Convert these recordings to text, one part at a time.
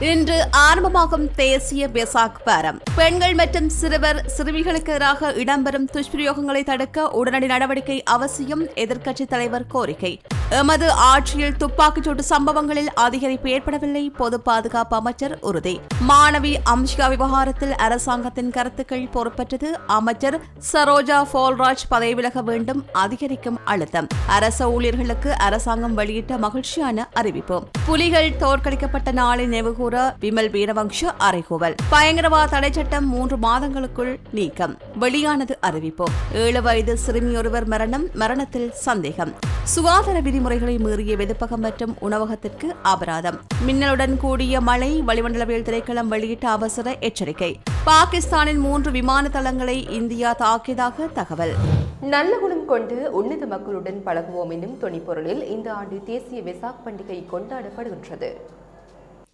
இன்று ஆரம்பமாகும் தேசிய பெசாக் வாரம் பெண்கள் மற்றும் சிறுவர் சிறுமிகளுக்கு எதிராக இடம்பெறும் துஷ்பிரயோகங்களை தடுக்க உடனடி நடவடிக்கை அவசியம் எதிர்க்கட்சித் தலைவர் கோரிக்கை. எமது ஆட்சியில் துப்பாக்கிச்சூட்டு சம்பவங்களில் அதிகரிப்பு ஏற்படவில்லை பொது பாதுகாப்பு அமைச்சர் உறுதி. மாணவி அம்ஷிகா விவகாரத்தில் அரசாங்கத்தின் கருத்துக்கள் பொறுப்பற்றது. அமைச்சர் சரோஜா போல்ராஜ் பதவி விலக வேண்டும் அதிகரிக்கும் அழுத்தம். அரச ஊழியர்களுக்கு அரசாங்கம் வெளியிட்ட மகிழ்ச்சியான அறிவிப்பு. புலிகள் தோற்கடிக்கப்பட்ட நாளை நினைவுகூர் விமல் வீரவங்ஷ அறைகூவல். பயங்கரவாத தடை சட்டம் மூன்று மாதங்களுக்குள் நீக்கம். வெளியானது அறிவிப்பு ஏழு வயது சிறுமியொருவர் மரணம் மரணத்தில் சந்தேகம். சுகாதார விதிமுறைகளை மீறிய வெதுப்பகம் மற்றும் உணவகத்திற்கு அபராதம். மின்னலுடன் கூடிய மழை வளிமண்டலவியல் திரைக்களம் வெளியிட்ட அவசர எச்சரிக்கை. பாகிஸ்தானின் மூன்று விமான தளங்களை இந்தியா தாக்கியதாக தகவல். நல்ல குணம் கொண்டு உன்னத மக்களுடன் பழகுவோம் எனும் துணிப்பொருளில் இந்த ஆண்டு தேசிய வெசாக் பண்டிகை கொண்டாடப்படுகின்றது.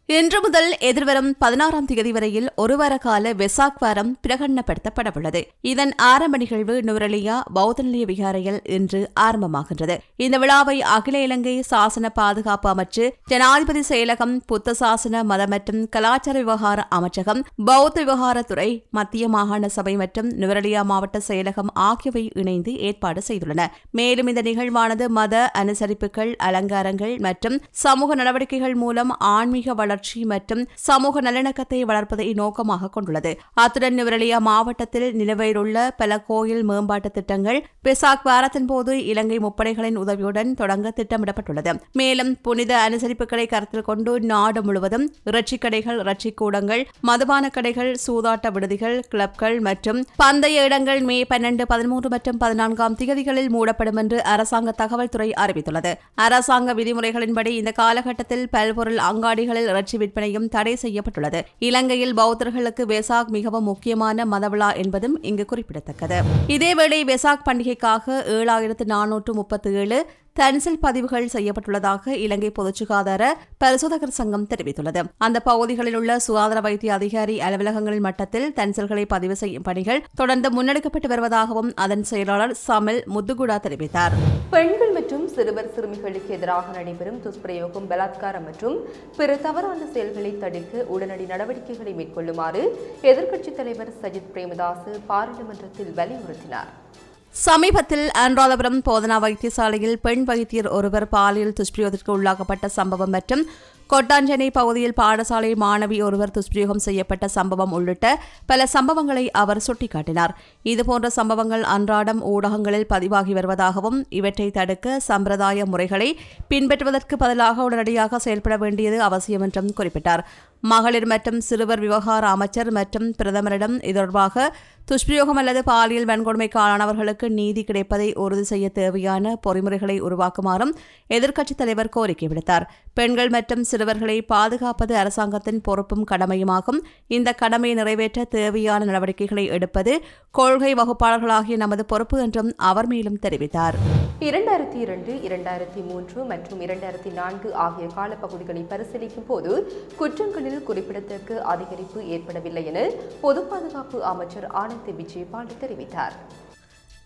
இன்று முதல் எதிர்வரும் பதினாறாம் தேதி வரையில் ஒருவார கால வெசாக் வாரம் பிரகடனப்படுத்தப்படவுள்ளது. இதன் ஆரம்ப நிகழ்வு நுரலியா பௌத்த நிலைய விகாரையில் இன்று ஆரம்பமாகின்றது. இந்த விழாவை அகில இலங்கை சாசன பாதுகாப்பு அமைச்சு ஜனாதிபதி செயலகம் புத்த சாசன மத மற்றும் கலாச்சார விவகார அமைச்சகம் பௌத்த விவகாரத்துறை மத்திய மாகாண சபை மற்றும் நுவரலியா மாவட்ட செயலகம் ஆகியவை இணைந்து ஏற்பாடு செய்துள்ளன. மேலும் இந்த நிகழ்வானது மத அனுசரிப்புகள் அலங்காரங்கள் மற்றும் சமூக நடவடிக்கைகள் மூலம் ஆன்மீக வளர்ச்சி வளர்ச்சி மற்றும் சமூக நல்லிணக்கத்தை வளர்ப்பதை நோக்கமாக கொண்டுள்ளது. அத்துடன் நுவரெலியா மாவட்டத்தில் நிலுவையிலுள்ள பல கோயில் மேம்பாட்டு திட்டங்கள் பெசாக் வாரத்தின் போது இலங்கை முப்படைகளின் உதவியுடன் தொடங்க திட்டமிடப்பட்டுள்ளது. மேலும் புனித அனுசரிப்புகளை கருத்தில் கொண்டு நாடு முழுவதும் இறைச்சி கடைகள் இறைச்சி கூடங்கள் மதுபான கடைகள் சூதாட்ட விடுதிகள் கிளப்கள் மற்றும் பந்தய இடங்கள் மே பன்னெண்டு பதிமூன்று மற்றும் பதினான்காம் திகதிகளில் மூடப்படும் என்று அரசாங்க தகவல் துறை அறிவித்துள்ளது. அரசாங்க விதிமுறைகளின்படி இந்த காலகட்டத்தில் பல்பொருள் அங்காடிகளில் இறைச்சி விற்பனையும் தடை செய்யப்பட்டுள்ளது. இலங்கையில் பௌத்தர்களுக்கு வெசாக் மிகவும் முக்கியமான மதவிழா என்பதும் இங்கு குறிப்பிடத்தக்கது. இதேவேளை வெசாக் பண்டிகைக்காக ஏழாயிரத்து நானூற்று முப்பத்தி ஏழு தன்சில் பதிவுகள் செய்யப்பட்டுள்ளதாக இலங்கை பொதுச் சுகாதார பரிசோதகர் சங்கம் தெரிவித்துள்ளது. அந்த பகுதிகளில் உள்ள சுகாதார வைத்திய அதிகாரி அலுவலகங்கள் மட்டத்தில் தனிசல்களை பதிவு செய்யும் பணிகள் தொடர்ந்து முன்னெடுக்கப்பட்டு வருவதாகவும் அதன் செயலாளர் சமில் முத்துகுடா தெரிவித்தார். பெண்கள் மற்றும் சிறுவர் சிறுமிகளுக்கு எதிராக நடைபெறும் துஷ்பிரயோகம் பலாத்காரம் மற்றும் பிற தவறான செயல்களை தடுக்க உடனடி நடவடிக்கைகளை மேற்கொள்ளுமாறு எதிர்க்கட்சித் தலைவர் சஜித் பிரேமதாஸ் பாராளுமன்றத்தில் வலியுறுத்தினார். சமீபத்தில் அன்றாதபுரம் போதனா வைத்தியசாலையில் பெண் வைத்தியர் ஒருவர் பாலியல் துஷ்பிரயோகத்திற்கு உள்ளாக்கப்பட்ட சம்பவம் மற்றும் கொட்டாஞ்சனை பகுதியில் பாடசாலை மாணவி ஒருவர் துஷ்பிரயோகம் செய்யப்பட்ட சம்பவம் உள்ளிட்ட பல சம்பவங்களை அவர் சுட்டிக்காட்டினார். இதுபோன்ற சம்பவங்கள் அன்றாடம் ஊடகங்களில் பதிவாகி வருவதாகவும் இவற்றை தடுக்க சம்பிரதாய முறைகளை பின்பற்றுவதற்கு பதிலாக உடனடியாக செயல்பட வேண்டியது அவசியம் என்றும் குறிப்பிட்டார். மகளிர் மற்றும் சிறுவர் விவகார அமைச்சர் மற்றும் பிரதமரிடம் இது தொடர்பாக துஷ்பிரயோகம் அல்லது பாலியல் வன்கொடுமைக்கு ஆளானவர்களுக்கு நீதி கிடைப்பதை உறுதி செய்ய தேவையான பொறிமுறைகளை உருவாக்குமாறும் எதிர்க்கட்சித் தலைவர் கோரிக்கை விடுத்தார். பெண்கள் மற்றும் சிறுவர்களை பாதுகாப்பது அரசாங்கத்தின் பொறுப்பும் கடமையுமாகும். இந்த கடமையை நிறைவேற்ற தேவையான நடவடிக்கைகளை எடுப்பது கொள்கை வகுப்பாளர்களாகிய நமது பொறுப்பு என்றும் அவர் மேலும் தெரிவித்தார். இரண்டாயிரத்தி இரண்டு இரண்டாயிரத்தி மூன்று மற்றும் இரண்டாயிரத்தி நான்கு ஆகிய காலப்பகுதிகளை பரிசீலிக்கும் போது குற்றங்களில் குறிப்பிடத்தக்க அதிகரிப்பு ஏற்படவில்லை என பொது பாதுகாப்பு அமைச்சர் ஆனந்த் விஜயபால் தெரிவித்தார்.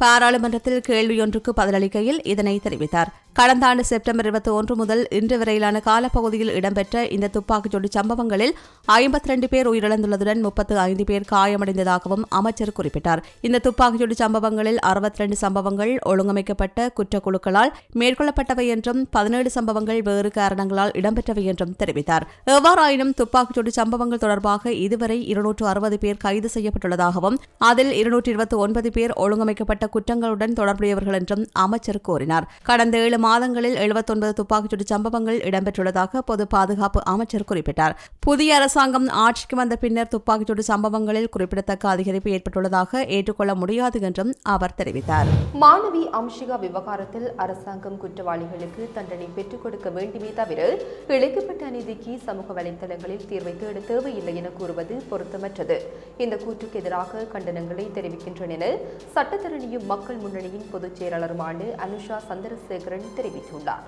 பாராளுமன்றத்தில் கேள்வியொன்றுக்கு பதிலளிக்கையில் இதனை தெரிவித்தார். கடந்த ஆண்டு செப்டம்பர் இருபத்தி ஒன்று முதல் இன்று வரையிலான காலப்பகுதியில் இடம்பெற்ற இந்த துப்பாக்கிச்சூடு சம்பவங்களில் ஐம்பத்தி ரெண்டு பேர் உயிரிழந்துள்ளதுடன் முப்பத்து ஐந்து பேர் காயமடைந்ததாகவும் அமைச்சர் குறிப்பிட்டார். இந்த துப்பாக்கிச்சூடு சம்பவங்களில் அறுபத்தி ரெண்டு சம்பவங்கள் ஒழுங்கமைக்கப்பட்ட குற்றக்குழுக்களால் மேற்கொள்ளப்பட்டவை என்றும் பதினேழு சம்பவங்கள் வேறு காரணங்களால் இடம்பெற்றவை என்றும் தெரிவித்தார். எவ்வாறாயினும் துப்பாக்கிச்சூடு சம்பவங்கள் தொடர்பாக இதுவரை இருநூற்று அறுபது பேர் கைது செய்யப்பட்டுள்ளதாகவும் அதில் இருநூற்று இருபத்தி ஒன்பது பேர் ஒழுங்கமைக்கப்பட்ட குற்றங்களுடன் தொடர்புடையவர்கள் என்றும் அமைச்சர் கூறினார். கடந்த ஏழு மாதங்களில் எழுபத்தொன்பது துப்பாக்கிச்சூடு சம்பவங்கள் இடம்பெற்றுள்ளதாக பொது பாதுகாப்பு அமைச்சர் குறிப்பிட்டார். புதிய அரசாங்கம் ஆட்சிக்கு வந்த பின்னர் துப்பாக்கிச்சூடு சம்பவங்களில் குறிப்பிடத்தக்க அதிகரிப்பு ஏற்பட்டுள்ளதாக ஏற்றுக்கொள்ள முடியாது என்றும் அவர் தெரிவித்தார். மாணவி அம்ஷிகா விவகாரத்தில் அரசாங்கம் குற்றவாளிகளுக்கு தண்டனை பெற்றுக் கொடுக்க வேண்டுமே தவிர இழைக்கப்பட்ட அநீதிக்கு சமூக வலைதளங்களில் தீர்வை தேட தேவையில்லை என கூறுவது பொருத்தமற்றது. இந்த கூற்றுக்கு எதிராக கண்டனங்களை தெரிவிக்கின்றன என மக்கள் முன்னணியின் பொதுச் செயலாளருமான அனுஷா சந்திரசேகரன் தெரிவித்துள்ளார்.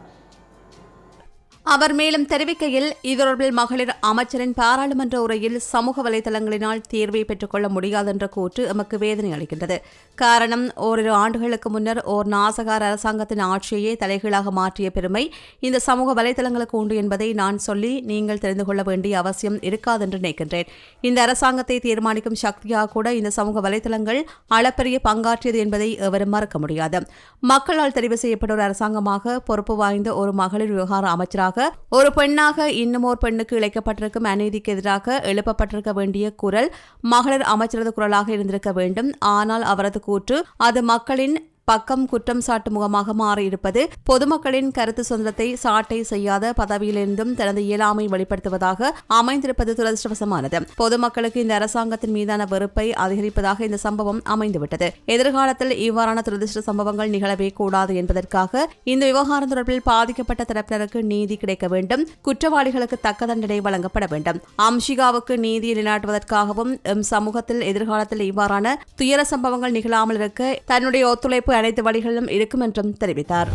அவர் மேலும் தெரிவிக்கையில் இதொடர்பில் மகளிர் அமைச்சரின் பாராளுமன்ற உரையில் சமூக வலைதளங்களினால் தீர்வை பெற்றுக்கொள்ள முடியாது என்ற கூற்று எமக்கு வேதனை அளிக்கின்றது. காரணம் ஓரிரு ஆண்டுகளுக்கு முன்னர் ஓர் நாசகார அரசாங்கத்தின் ஆட்சியையே தலைகீழாக மாற்றிய பெருமை இந்த சமூக வலைதளங்களுக்கு உண்டு என்பதை நான் சொல்லி நீங்கள் தெரிந்து கொள்ள வேண்டிய அவசியம் இருக்காது என்று நினைக்கின்றேன். இந்த அரசாங்கத்தை தீர்மானிக்கும் சக்தியாக கூட இந்த சமூக வலைதளங்கள் அளப்பரிய பங்காற்றியது என்பதை எவரும் மறக்க முடியாது. மக்களால் தெரிவு செய்யப்பட்ட ஒரு அரசாங்கமாக பொறுப்பு வாய்ந்த ஒரு மகளிர் விவகார அமைச்சராக ஒரு பெண்ணாக இன்னும் ஒரு பெண்ணுக்கு இழைக்கப்பட்டிருக்கும் அநீதிக்கு எதிராக எழுப்பப்பட்டிருக்க வேண்டிய குரல் மகளிர் அமைச்சரது குரலாக இருந்திருக்க வேண்டும். ஆனால் அவரது கூற்று அது மக்களின் பக்கம் குற்றம் சாட்டு முகமாக மாறியிருப்பது பொதுமக்களின் கருத்து சுதந்திரத்தை சாட்டை செய்யாத பதவியிலிருந்தும் தனது இயலாமை வெளிப்படுத்துவதாக அமைந்திருப்பது துரதிருஷ்டவசமானது. பொதுமக்களுக்கு இந்த அரசாங்கத்தின் மீதான வெறுப்பை அதிகரிப்பதாக இந்த சம்பவம் அமைந்துவிட்டது. எதிர்காலத்தில் இவ்வாறான துரதிருஷ்ட சம்பவங்கள் நிகழவே கூடாது என்பதற்காக இந்த விவகாரம் தொடர்பில் பாதிக்கப்பட்ட தரப்பினருக்கு நீதி கிடைக்க வேண்டும். குற்றவாளிகளுக்கு தக்க தண்டனை வழங்கப்பட வேண்டும். அம்ஷிகாவுக்கு நீதி நிலைநாட்டுவதற்காகவும் எம் சமூகத்தில் எதிர்காலத்தில் இவ்வாறான துயர சம்பவங்கள் நிகழாமல் இருக்க தன்னுடைய ஒத்துழைப்பு அனைத்து வழிகளிலும் இருக்கும் என்றும் தெரிவித்தார்.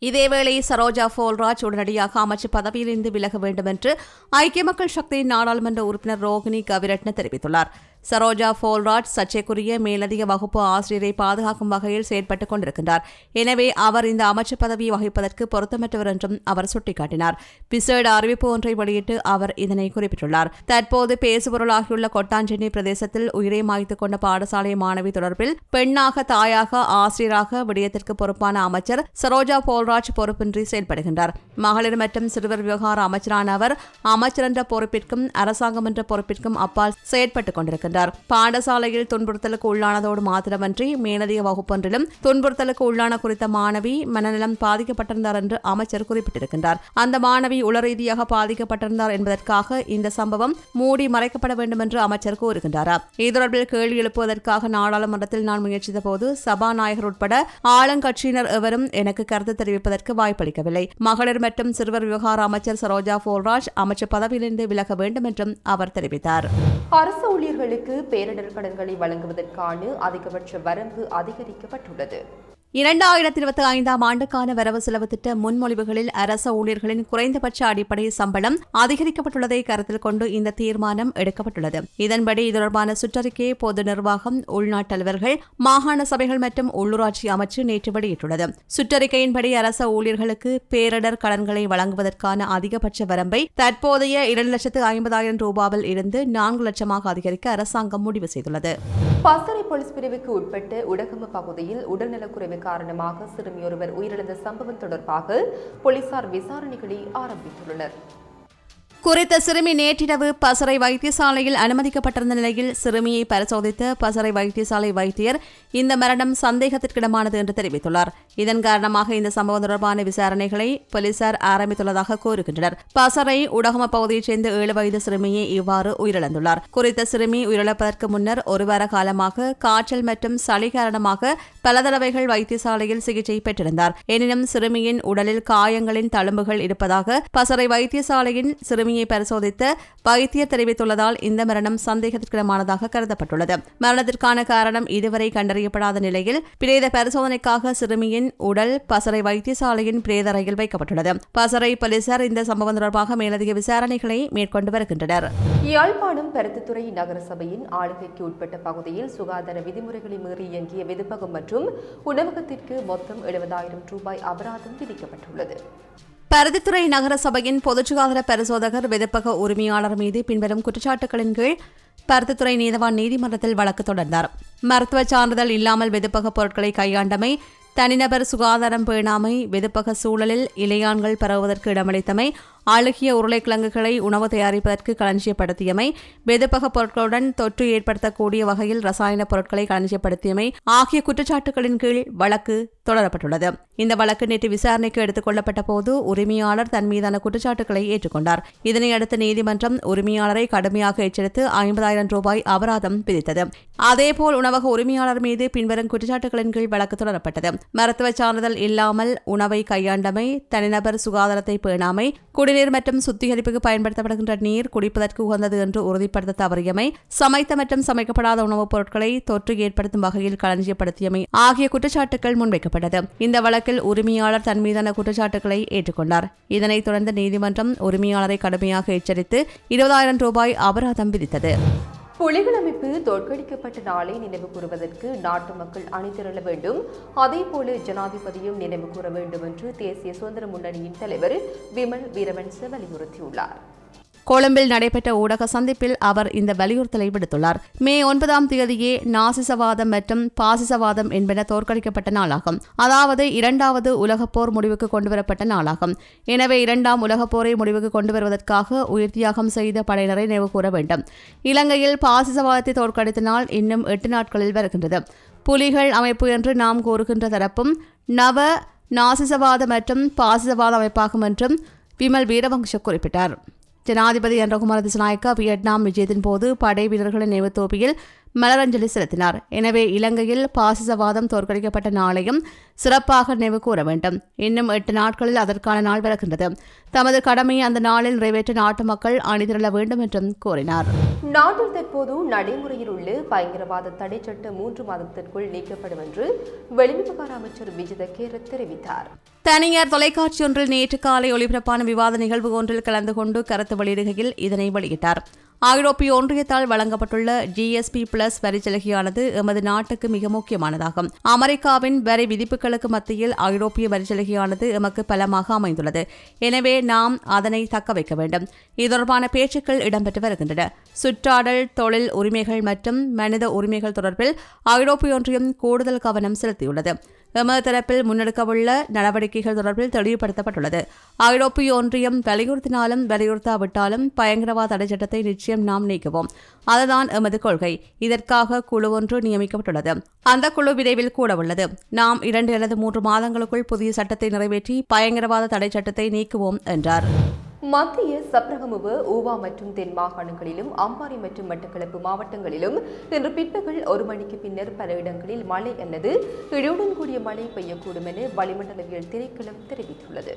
இதேவேளை சரோஜா போல்ராஜ் உடனடியாக அமைச்சர் பதவியிலிருந்து விலக வேண்டும் என்று ஐக்கிய மக்கள் சக்தியின் நாடாளுமன்ற உறுப்பினர் ரோகிணி கவிரட்ன தெரிவித்துள்ளார். சரோஜா போல்ராஜ் சர்ச்சைக்குரிய மேலதிக வகுப்பு ஆசிரியரை பாதுகாக்கும் வகையில் செயற்பட்டுக் கொண்டிருக்கின்றார். எனவே அவர் இந்த அமைச்சர் பதவியை வகிப்பதற்கு பொருத்தமற்றவர் என்றும் அவர் சுட்டிக்காட்டினார். விசேட அறிவிப்பு ஒன்றை வெளியிட்டு அவர் இதனை குறிப்பிட்டுள்ளார். தற்போது பேசுபொருளாகியுள்ள கொட்டாஞ்சென்னி பிரதேசத்தில் உயிரை மாய்த்துக் கொண்ட பாடசாலை மாணவி தொடர்பில் பெண்ணாக தாயாக ஆசிரியராக விடயத்திற்கு பொறுப்பான அமைச்சர் சரோஜா போல்ராஜ் பொறுப்பின்றி செயல்படுகின்றார். மகளிர் மற்றும் சிறுவர் விவகார அமைச்சரான அவர் அமைச்சர் என்ற பொறுப்பிற்கும் அரசாங்கம் என்ற பொறுப்பிற்கும் அப்பால் செயற்பட்டுக் கொண்டிருக்கிறார் கொண்டிருக்கின்றார். பாடசாலையில் துன்புறுத்தலுக்கு உள்ளானதோடு மாத்திரமன்றி மேலதிக வகுப்பொன்றிலும் துன்புறுத்தலுக்கு உள்ளான குறித்த மாணவி மனநலம் பாதிக்கப்பட்டிருந்தார் என்று அமைச்சர் குறிப்பிட்டிருக்கின்றார். அந்த மாணவி உளரீதியாக பாதிக்கப்பட்டிருந்தார் என்பதற்காக இந்த சம்பவம் மூடி மறைக்கப்பட வேண்டும் என்று அமைச்சர் கூறுகின்றார்? இது தொடர்பில் கேள்வி எழுப்புவதற்காக நாடாளுமன்றத்தில் நான் முயற்சித்த போது சபாநாயகர் உட்பட ஆளுங்கட்சியினர் எவரும் எனக்கு கருத்து தெரிவிப்பதற்கு வாய்ப்பளிக்கவில்லை. மகளிர் மற்றும் சிறுவர் விவகார அமைச்சர் சரோஜா போல்ராஜ் அமைச்சர் பதவியிலிருந்து விலக வேண்டும் என்றும் அவர் தெரிவித்தார். அரசு ஊழியர்களுக்கு பேரிடர் கடன்களை வழங்குவதற்கான அதிகபட்ச வரம்பு அதிகரிக்கப்பட்டுள்ளது. இரண்டாயிரத்தி இருபத்தி ஐந்தாம் ஆண்டுக்கான வரவு செலவு திட்ட முன்மொழிவுகளில் அரச ஊழியர்களின் குறைந்தபட்ச அடிப்படை சம்பளம் அதிகரிக்கப்பட்டுள்ளதை கருத்தில் கொண்டு இந்த தீர்மானம் எடுக்கப்பட்டுள்ளது. இதன்படி இது தொடர்பான சுற்றறிக்கையை பொது நிர்வாகம் உள்நாட்டு மாகாண சபைகள் மற்றும் உள்ளூராட்சி அமைச்சு நேற்று வெளியிட்டுள்ளது. சுற்றறிக்கையின்படி அரச ஊழியர்களுக்கு பேரிடர் கடன்களை வழங்குவதற்கான அதிகபட்ச வரம்பை தற்போதைய இரண்டு லட்சத்து ஐம்பதாயிரம் ரூபாவில் இருந்து நான்கு லட்சமாக அதிகரிக்க அரசாங்கம் முடிவு செய்துள்ளது. பசறை போலீஸ் பிரிவுக்கு உட்பட்ட உடகம பகுதியில் உடல்நலக்குறைவு காரணமாக சிறுமியொருவர் உயிரிழந்த சம்பவம் தொடர்பாக போலீசார் விசாரணைகளை ஆரம்பித்துள்ளனர். குறித்த சிறுமி நேற்றிரவு பசறை வைத்தியசாலையில் அனுமதிக்கப்பட்டிருந்த நிலையில் சிறுமியை பரிசோதித்த பசறை வைத்தியசாலை வைத்தியர் இந்த மரணம் சந்தேகத்திற்கிடமானது என்று தெரிவித்துள்ளார். இதன் காரணமாக இந்த சம்பவம் தொடர்பான விசாரணைகளை போலீசார் ஆரம்பித்துள்ளதாக கூறுகின்றனர். பசறை உடகம பகுதியைச் சேர்ந்த ஏழு வயது சிறுமியை இவ்வாறு உயிரிழந்துள்ளார். குறித்த சிறுமி உயிரிழப்பதற்கு முன்னர் ஒரு வார காலமாக காய்ச்சல் மற்றும் சளி காரணமாக பல தடவைகள் வைத்தியசாலையில் சிகிச்சை பெற்றிருந்தார். எனினும் சிறுமியின் உடலில் காயங்களின் தழும்புகள் இருப்பதாக பசறை வைத்தியசாலையின் சிறுமி கிருமியை பரிசோதித்து வைத்தியர் தெரிவித்துள்ளதால் இந்த மரணம் சந்தேகத்திற்கிடமானதாக கருதப்பட்டுள்ளது. மரணத்திற்கான காரணம் இதுவரை கண்டறியப்படாத நிலையில் பிரேத பரிசோதனைக்காக சிறுமியின் உடல் பசறை வைத்தியசாலையின் பிரேத ரயில் வைக்கப்பட்டுள்ளது. பசறை போலீசார் இந்த சம்பவம் தொடர்பாக மேலதிக விசாரணைகளை மேற்கொண்டு வருகின்றனர். யாழ்ப்பாணம் பருத்தித்துறை நகரசபையின் ஆளுகைக்கு உட்பட்ட பகுதியில் சுகாதார விதிமுறைகளை மீறி இயங்கிய விதுப்பகம் மற்றும் உணவகத்திற்கு மொத்தம் எழுபதாயிரம் ரூபாய் அபராதம் விதிக்கப்பட்டுள்ளது. பருத்தித்துறை நகர சபையின் பொதுச் சுகாதார பரிசோதகர் வெதுப்பக உரிமையாளர் மீது பின்வரும் குற்றச்சாட்டுகளின் கீழ் பருத்தித்துறை நீதவான் நீதிமன்றத்தில் வழக்கு தொடர்ந்தார். மருத்துவ சான்றிதழ் இல்லாமல் வெதுப்பக பொருட்களை கையாண்டமை தனிநபர் சுகாதாரம் பேணாமை வெதுப்பக சூழலில் இலையான்கள் பரவுவதற்கு இடமளித்தமை அழுகிய உருளைக்கிழங்குகளை உணவு தயாரிப்பதற்கு களஞ்சியப்படுத்தியமை வெதுப்பக பொருட்களுடன் தொற்று ஏற்படுத்தக்கூடிய வகையில் ரசாயன பொருட்களை களஞ்சியப்படுத்தியமை ஆகிய குற்றச்சாட்டுகளின் கீழ் வழக்கு தொடரப்பட்டுள்ளது. இந்த வழக்கு நேற்று விசாரணைக்கு எடுத்துக் கொள்ளப்பட்ட போது உரிமையாளர் தன் மீதான குற்றச்சாட்டுகளை ஏற்றுக்கொண்டார். இதனையடுத்து நீதிமன்றம் உரிமையாளரை கடுமையாக எச்சரித்து ஐம்பதாயிரம் ரூபாய் அபராதம் விதித்தது. அதேபோல் உணவக உரிமையாளர் மீது பின்வரும் குற்றச்சாட்டுகளின் கீழ் வழக்கு தொடரப்பட்டது. மருத்துவ சான்றிதழ் இல்லாமல் உணவை கையாண்டமை தனிநபர் சுகாதாரத்தை பேணாமை குடிநீர் குடிநீர் மற்றும் சுத்திகரிப்புக்கு பயன்படுத்தப்படுகின்ற நீர் குடிப்பதற்கு உகந்தது என்று உறுதிப்படுத்த தவறியமை சமைத்த மற்றும் சமைக்கப்படாத உணவுப் பொருட்களை தொற்று ஏற்படுத்தும் வகையில் களஞ்சியப்படுத்தியமை ஆகிய குற்றச்சாட்டுகள் முன்வைக்கப்பட்டது. இந்த வழக்கில் உரிமையாளர் தன் மீதான குற்றச்சாட்டுகளை ஏற்றுக்கொண்டார். இதனைத் தொடர்ந்து நீதிமன்றம் உரிமையாளரை கடுமையாக எச்சரித்து இருபதாயிரம் ரூபாய் அபராதம் விதித்தது. புலிகள் அமைப்பு தோற்கடிக்கப்பட்ட நாளை நினைவு கூறுவதற்கு நாட்டு மக்கள் அணிதிரள வேண்டும். அதேபோல ஜனாதிபதியும் நினைவு கூற வேண்டும் என்று தேசிய சுதந்திர முன்னணியின் தலைவர் விமல் வீரவன்ச வலியுறுத்தியுள்ளார். கொழும்பில் நடைபெற்ற ஊடக சந்திப்பில் அவர் இந்த வலியுறுத்தலை விடுத்துள்ளார். மே ஒன்பதாம் தேதியே நாசிசவாதம் மற்றும் பாசிசவாதம் என்பன தோற்கடிக்கப்பட்ட நாளாகும். அதாவது இரண்டாவது உலகப் போர் முடிவுக்கு கொண்டுவரப்பட்ட நாளாகும். எனவே இரண்டாம் உலகப் போரை முடிவுக்கு கொண்டு வருவதற்காக உயிர் தியாகம் செய்த படையினரை நினைவு கூற வேண்டும். இலங்கையில் பாசிசவாதத்தை தோற்கடித்த நாள் இன்னும் எட்டு நாட்களில் வருகின்றது. புலிகள் அமைப்பு என்று நாம் கூறுகின்ற தரப்பும் நவ நாசிசவாத மற்றும் பாசிசவாத அமைப்பாகும் என்றும் விமல் வீரவங்ச குறிப்பிட்டார். ஜனாதிபதி என்ற திசநாயக்கா வியட்நாம் விஜயத்தின் போது படை வீரர்களின் நினைவுத்தோப்பியில் மலரஞ்சலி செலுத்தினார். எனவே இலங்கையில் பாசிசவாதம் தோற்கடிக்கப்பட்ட நாளையும் சிறப்பாக நினைவு கூற வேண்டும். இன்னும் எட்டு நாட்களில் அதற்கான நாள் வருகின்றது தமது கடமையை அந்த நாளில் நிறைவேற்ற நாட்டு மக்கள் அணிதிரள வேண்டும் என்றும் கூறினார் நாட்டில் தற்போது நடைமுறையில் உள்ள பயங்கரவாத தடை சட்டம் மூன்று மாதத்திற்குள் நீக்கப்படும் என்று வெளிவிவகார அமைச்சர் விஜித கேரத் தெரிவித்தார். தனியார் தொலைக்காட்சி ஒன்றில் நேற்று காலை ஒளிபரப்பான விவாத நிகழ்வு ஒன்றில் கலந்து கொண்டு கருத்து வெளியிடுகையில் இதனை வெளியிட்டார். ஐரோப்பிய ஒன்றியத்தால் வழங்கப்பட்டுள்ள ஜிஎஸ்பி பிளஸ் வரிச்சலுகையானது எமது நாட்டுக்கு மிக முக்கியமானதாகும். அமெரிக்காவின் வரி விதிப்புகளுக்கு மத்தியில் ஐரோப்பிய வரிச்சலுகையானது எமக்கு பலமாக அமைந்துள்ளது. எனவே நாம் அதனை தக்க வைக்க வேண்டும். இது தொடர்பான பேச்சுக்கள் இடம்பெற்று வருகின்றன. சுற்றாடல் தொழில் உரிமைகள் மற்றும் மனித உரிமைகள் தொடர்பில் ஐரோப்பிய ஒன்றியம் கூடுதல் கவனம் செலுத்தியுள்ளது. எமது தரப்பில் முன்னெடுக்கவுள்ள நடவடிக்கைகள் தொடர்பில் தெளிவுபடுத்தப்பட்டுள்ளது. ஐரோப்பிய ஒன்றியம் வலியுறுத்தினாலும் வலியுறுத்தாவிட்டாலும் பயங்கரவாத தடை சட்டத்தை நிச்சயம் நாம் நீக்குவோம். அதுதான் எமது கொள்கை. இதற்காக குழு ஒன்று நியமிக்கப்பட்டுள்ளது. அந்த குழு விரைவில் கூட உள்ளது. நாம் இரண்டு அல்லது மூன்று மாதங்களுக்குள் புதிய சட்டத்தை நிறைவேற்றி பயங்கரவாத தடை சட்டத்தை நீக்குவோம் என்றார். மத்திய சப்ரகமுவ ஊவா மற்றும் தென் மாகாணங்களிலும் அம்பாறை மற்றும் மட்டக்களப்பு மாவட்டங்களிலும் இன்று பிற்பகல் ஒரு மணிக்கு பின்னர் பல இடங்களில் மழை அல்லது இடியுடன் கூடிய மழை பெய்யக்கூடும் என வளிமண்டலவியல் திணைக்களம் தெரிவித்துள்ளது.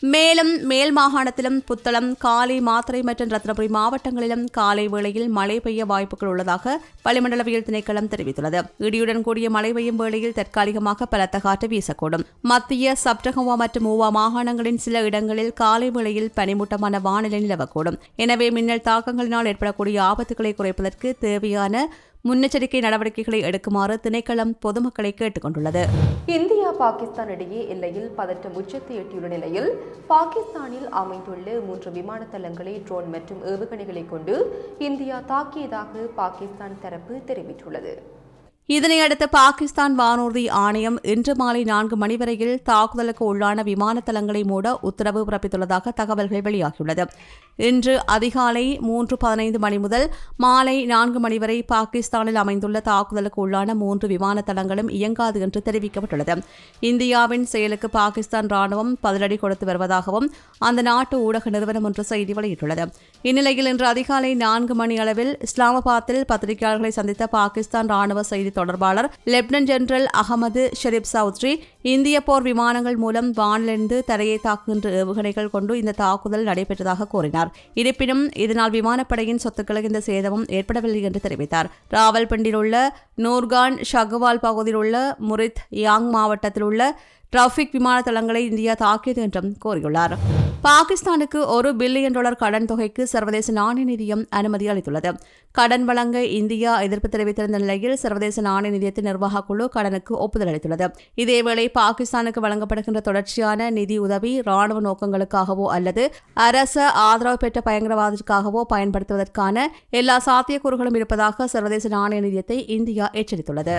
மேலும் மேல் மாகாணத்திலும் புத்தளம் காலை மாத்திரை மற்றும் ரத்னபுரி மாவட்டங்களிலும் காலை வேளையில் மழை பெய்ய வாய்ப்புகள் உள்ளதாக வளிமண்டலவியல் திணைக்களம் தெரிவித்துள்ளது. இடியுடன் கூடிய மழை பெய்யும் வேளையில் தற்காலிகமாக பலத்த காற்று வீசக்கூடும். மத்திய சப்டகவா மற்றும் ஊவா மாகாணங்களின் சில இடங்களில் காலை வேளையில் மேகமூட்டமான வானிலை நிலவக்கூடும். எனவே மின்னல் தாக்கங்களினால் ஏற்படக்கூடிய ஆபத்துகளை குறைப்பதற்கு தேவையான முன்னெச்சரிக்கை நடவடிக்கைகளை எடுக்குமாறு திணைக்களம் பொதுமக்களை கேட்டுக்கொண்டுள்ளது. இந்தியா பாகிஸ்தான் இடையே எல்லையில் பதற்றம் உச்சத்தை எட்டியுள்ள நிலையில் பாகிஸ்தானில் அமைந்துள்ள மூன்று விமான தளங்களை ட்ரோன் மற்றும் ஏவுகணைகளை கொண்டு இந்தியா தாக்கியதாக பாகிஸ்தான் தரப்பு தெரிவித்துள்ளது. இதனையடுத்து பாகிஸ்தான் வானூர்தி ஆணையம் இன்று மாலை நான்கு மணி வரையில் தாக்குதலுக்கு உள்ளான விமான தளங்களை மூட உத்தரவு பிறப்பித்துள்ளதாக தகவல்கள் வெளியாகியுள்ளது. இன்று அதிகாலை மூன்று பதினைந்து மணி முதல் மாலை நான்கு மணி வரை பாகிஸ்தானில் அமைந்துள்ள தாக்குதலுக்கு உள்ளான மூன்று விமான தளங்களும் இயங்காது என்று தெரிவிக்கப்பட்டுள்ளது. இந்தியாவின் செயலுக்கு பாகிஸ்தான் ராணுவம் பதிலடி கொடுத்து வருவதாகவும் அந்த நாட்டு ஊடக நிறுவனம் ஒன்று செய்தி வெளியிட்டுள்ளது. இந்நிலையில் இன்று அதிகாலை நான்கு மணி அளவில் இஸ்லாமாபாத்தில் பத்திரிகையாளர்களை சந்தித்த பாகிஸ்தான் ராணுவ செய்தி தொடர்பாளர் லெப்டினன்ட் ஜெனரல் அகமது ஷெரீப் சௌத்ரி இந்திய போர் விமானங்கள் மூலம் வானிலிருந்து தரையை தாக்குகின்ற ஏவுகணைகள் கொண்டு இந்த தாக்குதல் நடைபெற்றதாக கூறினார். இருப்பினும் இதனால் விமானப்படையின் சொத்துக்களுக்கு இந்த சேதமும் ஏற்படவில்லை என்று தெரிவித்தார். ராவல்பிண்டில் உள்ள நூர்கான் ஷகுவால் பகுதியில் உள்ள முரித் யாங் மாவட்டத்தில் உள்ள ரஃபிக் விமான தளங்களை இந்தியா தாக்கியது என்றும் கூறியுள்ளார். பாகிஸ்தானுக்கு ஒரு பில்லியன் டாலர் கடன் தொகைக்கு சர்வதேச நாணய நிதியம் அனுமதி அளித்துள்ளது. கடன் வழங்க இந்தியா எதிர்ப்பு தெரிவித்திருந்த நிலையில் சர்வதேச நாணய நிதியத்தின் நிர்வாக குழு கடனுக்கு ஒப்புதல் அளித்துள்ளது. இதேவேளை பாகிஸ்தானுக்கு வழங்கப்படுகின்ற தொடர்ச்சியான நிதி உதவி ராணுவ நோக்கங்களுக்காகவோ அல்லது அரச ஆதரவு பெற்ற பயங்கரவாதத்திற்காகவோ பயன்படுத்துவதற்கான எல்லா சாத்தியக்கூறுகளும் இருப்பதாக சர்வதேச நாணய நிதியத்தை இந்தியா எச்சரித்துள்ளது.